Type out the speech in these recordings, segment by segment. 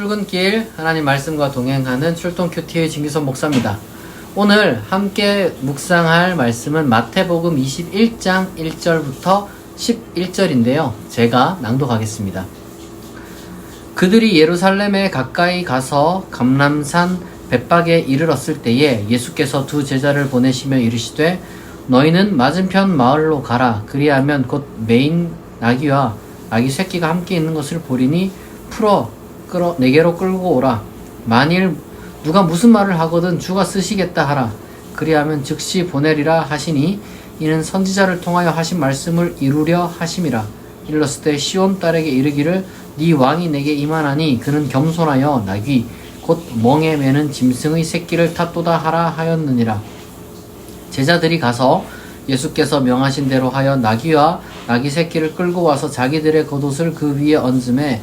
출근길 하나님 말씀과 동행하는 출동 큐티의 진규선 목사입니다. 오늘 함께 묵상할 말씀은 마태복음 21장 1절부터 11절인데요. 제가 낭독하겠습니다. 그들이 예루살렘에 가까이 가서 감람산 bet박에 이르렀을 때에 예수께서 두 제자를 보내시며 이르시되 너희는 맞은편 마을로 가라 그리하면 곧 메인 나귀와 나귀 새끼가 함께 있는 것을 보리니 풀어 끌어 내게로 끌고 오라. 만일 누가 무슨 말을 하거든 주가 쓰시겠다 하라. 그리하면 즉시 보내리라 하시니 이는 선지자를 통하여 하신 말씀을 이루려 하심이라. 일렀을 때 시온 딸에게 이르기를 네 왕이 내게 임하나니 그는 겸손하여 나귀 곧 멍에 매는 짐승의 새끼를 탔도다 하라 하였느니라. 제자들이 가서 예수께서 명하신 대로 하여 나귀와 나귀 새끼를 끌고 와서 자기들의 겉옷을 그 위에 얹음에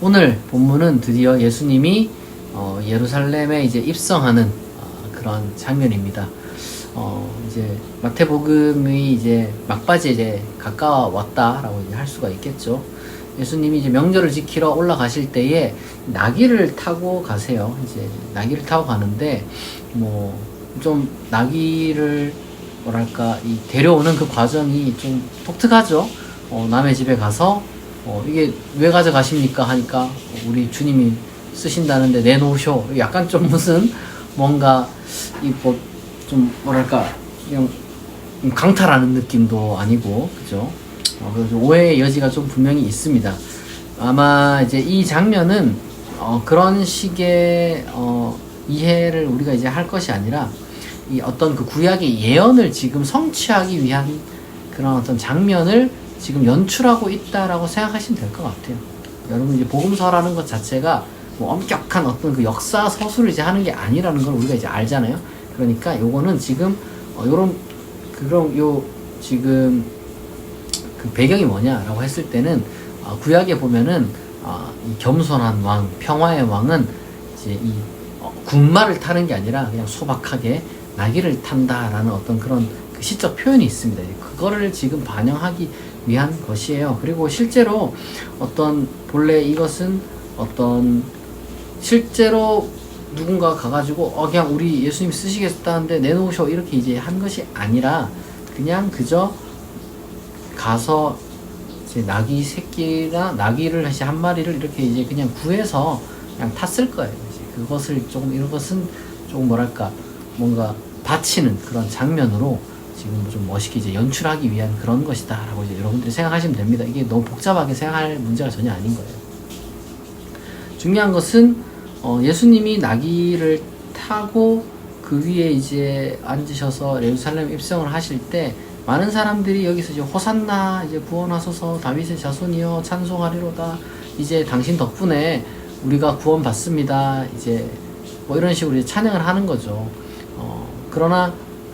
오늘 본문은 드디어 예수님이 어, 예루살렘에 이제 입성하는 어, 그런 장면입니다. 어, 이제 마태복음이 이제 막바지에 이제 가까웠다라고 이제 할 수가 있겠죠. 예수님이 이제 명절을 지키러 올라가실 때에 나귀를 타고 가세요. 이제 나귀를 타고 가는데 뭐 좀 나귀를 뭐랄까 이 데려오는 그 과정이 좀 독특하죠. 어, 남의 집에 가서 어, 이게 왜 가져가십니까 하니까 우리 주님이 쓰신다는데 내놓으쇼. 약간 좀 무슨 뭔가 이 뭐 좀 뭐랄까 그냥 강탈하는 느낌도 아니고 그죠? 어, 그래서 오해의 여지가 좀 분명히 있습니다. 아마 이제 이 장면은 어, 그런 식의 어, 이해를 우리가 이제 할 것이 아니라 이 어떤 그 구약의 예언을 지금 성취하기 위한 그런 어떤 장면을 지금 연출하고 있다라고 생각하시면 될 것 같아요. 여러분 이제 복음서라는 것 자체가 뭐 엄격한 어떤 그 역사 서술을 이제 하는 게 아니라는 걸 우리가 이제 알잖아요. 그러니까 요거는 지금 어, 요런 그런 요 지금 그 배경이 뭐냐라고 했을 때는 어, 구약에 보면은 어, 이 겸손한 왕, 평화의 왕은 이제 이 어, 군마를 타는 게 아니라 그냥 소박하게 나귀를 탄다라는 어떤 그런 그 시적 표현이 있습니다. 그거를 지금 반영하기 위한 것이에요. 그리고 실제로 어떤 본래 이것은 어떤 실제로 누군가 가가지고 어 그냥 우리 예수님 쓰시겠다는데 내놓으셔 이렇게 이제 한 것이 아니라 그냥 그저 가서 이제 나귀 새끼나 나귀를 다시 한 마리를 이렇게 이제 그냥 구해서 그냥 탔을 거예요. 이제 그것을 조금 이런 것은 조금 뭐랄까 뭔가 바치는 그런 장면으로 지금 좀 멋있게 이제 연출하기 위한 그런 것이다라고 이제 여러분들이 생각하시면 됩니다. 이게 너무 복잡하게 생각할 문제가 전혀 아닌 거예요. 중요한 것은 어, 예수님이 나귀를 타고 그 위에 이제 앉으셔서 예루살렘 입성을 하실 때 많은 사람들이 여기서 이제 호산나 이제 구원하소서 다윗의 자손이여 찬송하리로다 이제 당신 덕분에 우리가 구원받습니다 이제 뭐 이런 식으로 이제 찬양을 하는 거죠. 어, 그러나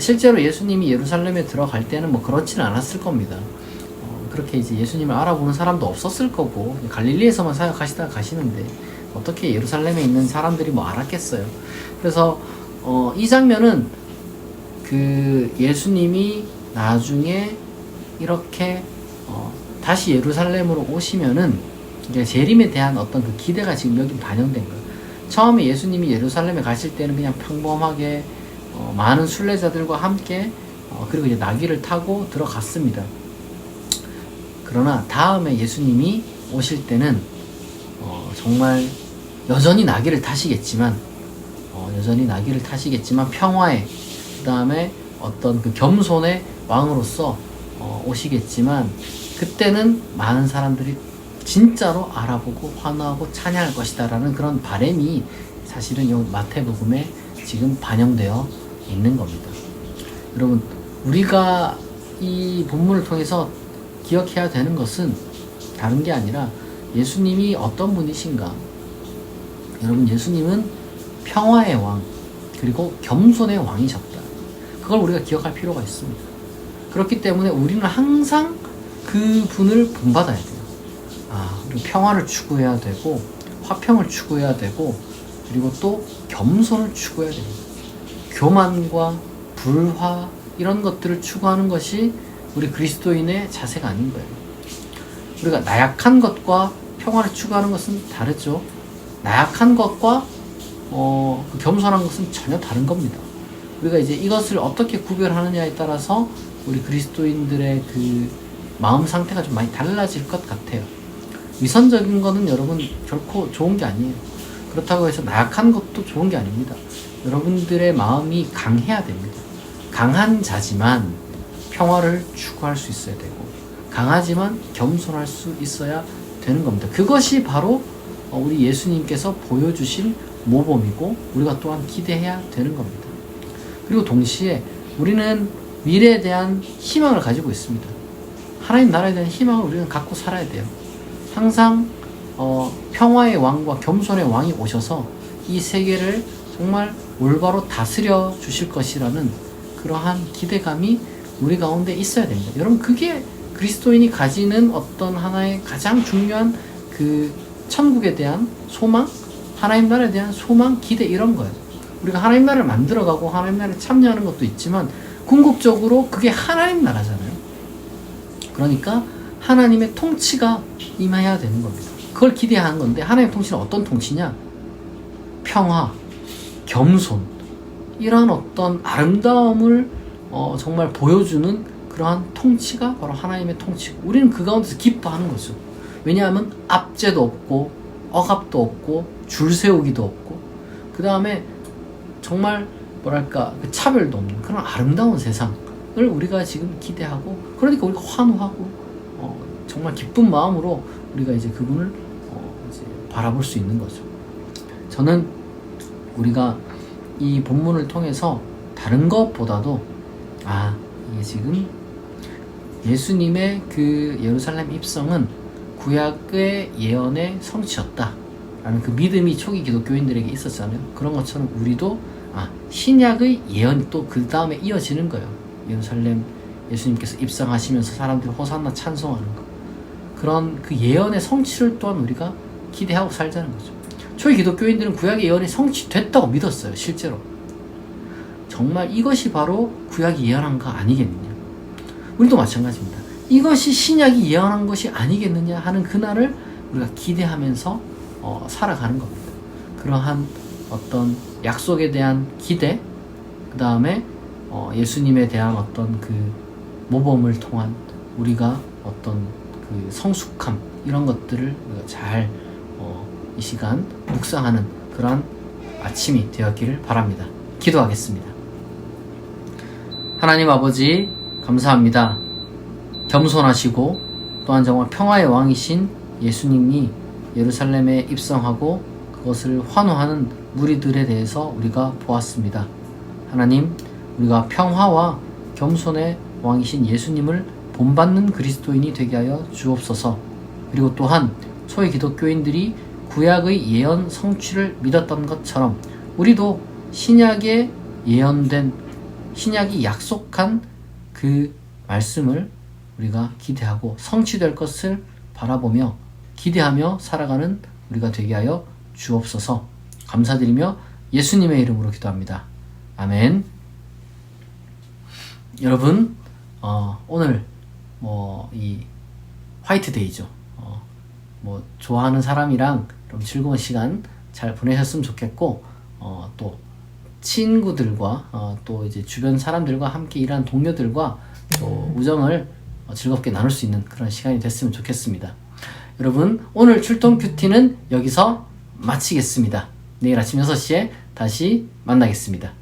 실제로 예수님이 예루살렘에 들어갈 때는 뭐 그렇지는 않았을 겁니다. 어, 그렇게 이제 예수님을 알아보는 사람도 없었을 거고 갈릴리에서만 사역하시다가 가시는데 어떻게 예루살렘에 있는 사람들이 뭐 알았겠어요. 그래서 어, 이 장면은 그 예수님이 나중에 이렇게 어, 다시 예루살렘으로 오시면은 이제 재림에 대한 어떤 그 기대가 지금 여기 반영된 거예요. 처음에 예수님이 예루살렘에 가실 때는 그냥 평범하게 어, 많은 순례자들과 함께 어, 그리고 이제 나귀를 타고 들어갔습니다. 그러나 다음에 예수님이 오실 때는 어, 정말 여전히 나귀를 타시겠지만 어, 여전히 나귀를 타시겠지만 평화의 그 다음에 어떤 그 겸손의 왕으로서 어, 오시겠지만 그때는 많은 사람들이 진짜로 알아보고 환호하고 찬양할 것이다라는 그런 바램이 사실은 이 마태복음에 지금 반영되어 있는 겁니다. 여러분 우리가 이 본문을 통해서 기억해야 되는 것은 다른 게 아니라 예수님이 어떤 분이신가? 여러분 예수님은 평화의 왕 그리고 겸손의 왕이셨다. 그걸 우리가 기억할 필요가 있습니다. 그렇기 때문에 우리는 항상 그 분을 본받아야 돼요. 아, 우리 평화를 추구해야 되고 화평을 추구해야 되고 그리고 또 겸손을 추구해야 됩니다. 교만과 불화 이런 것들을 추구하는 것이 우리 그리스도인의 자세가 아닌 거예요. 우리가 나약한 것과 평화를 추구하는 것은 다르죠. 나약한 것과 어, 그 겸손한 것은 전혀 다른 겁니다. 우리가 이제 이것을 어떻게 구별하느냐에 따라서 우리 그리스도인들의 그 마음 상태가 좀 많이 달라질 것 같아요. 위선적인 거는 여러분 결코 좋은 게 아니에요. 그렇다고 해서 나약한 것도 좋은 게 아닙니다. 여러분들의 마음이 강해야 됩니다. 강한 자지만 평화를 추구할 수 있어야 되고 강하지만 겸손할 수 있어야 되는 겁니다. 그것이 바로 어, 우리 예수님께서 보여주신 모범이고 우리가 또한 기대해야 되는 겁니다. 그리고 동시에 우리는 미래에 대한 희망을 가지고 있습니다. 하나님 나라에 대한 희망을 우리는 갖고 살아야 돼요. 항상 어, 평화의 왕과 겸손의 왕이 오셔서 이 세계를 정말 올바로 다스려 주실 것이라는 그러한 기대감이 우리 가운데 있어야 됩니다. 여러분 그게 그리스도인이 가지는 어떤 하나의 가장 중요한 그 천국에 대한 소망, 하나님 나라에 대한 소망, 기대 이런 거예요. 우리가 하나님 나라를 만들어가고 하나님 나라에 참여하는 것도 있지만 궁극적으로 그게 하나님 나라잖아요. 그러니까 하나님의 통치가 임해야 되는 겁니다. 그걸 기대하는 건데 하나님의 통치는 어떤 통치냐? 평화, 겸손 이러한 어떤 아름다움을 어, 정말 보여주는 그러한 통치가 바로 하나님의 통치고 우리는 그 가운데서 기뻐하는 거죠. 왜냐하면 압제도 없고 억압도 없고 줄 세우기도 없고 그 다음에 정말 뭐랄까 그 차별도 없는 그런 아름다운 세상을 우리가 지금 기대하고 그러니까 우리가 환호하고 어, 정말 기쁜 마음으로 우리가 이제 그분을 어, 이제 바라볼 수 있는 거죠. 저는 우리가 이 본문을 통해서 다른 것보다도 아 이게 지금 예수님의 그 예루살렘 입성은 구약의 예언의 성취였다. 라는 그 믿음이 초기 기독교인들에게 있었잖아요. 그런 것처럼 우리도 아, 신약의 예언이 또 그 다음에 이어지는 거예요. 예루살렘 예수님께서 입성하시면서 사람들이 호산나 찬송하는 거. 그런 그 예언의 성취를 또한 우리가 기대하고 살자는 거죠. 초기 기독교인들은 구약의 예언이 성취됐다고 믿었어요, 실제로. 정말 이것이 바로 구약이 예언한 거 아니겠느냐. 우리도 마찬가지입니다. 이것이 신약이 예언한 것이 아니겠느냐 하는 그날을 우리가 기대하면서 어, 살아가는 겁니다. 그러한 어떤 약속에 대한 기대, 그 다음에 어, 예수님에 대한 어떤 그 모범을 통한 우리가 어떤 그 성숙함 이런 것들을 우리가 잘 어, 이 시간 묵상하는 그러한 아침이 되었기를 바랍니다. 기도하겠습니다. 하나님 아버지 감사합니다. 겸손하시고 또한 정말 평화의 왕이신 예수님이 예루살렘에 입성하고 그것을 환호하는 무리들에 대해서 우리가 보았습니다. 하나님, 우리가 평화와 겸손의 왕이신 예수님을 본받는 그리스도인이 되게 하여 주옵소서. 그리고 또한 초의 기독교인들이 구약의 예언 성취를 믿었던 것처럼 우리도 신약에 예언된 신약이 약속한 그 말씀을 우리가 기대하고 성취될 것을 바라보며 기대하며 살아가는 우리가 되게 하여 주옵소서 감사드리며 예수님의 이름으로 기도합니다. 아멘. 여러분, 어, 오늘 뭐 이 화이트데이죠. 어, 뭐 좋아하는 사람이랑 좀 즐거운 시간 잘 보내셨으면 좋겠고 어, 또 친구들과 어, 또 이제 주변 사람들과 함께 일하는 동료들과 또 우정을 어, 즐겁게 나눌 수 있는 그런 시간이 됐으면 좋겠습니다. 여러분 오늘 출동 큐티는 여기서 마치겠습니다. 내일 아침 6시에 다시 만나겠습니다.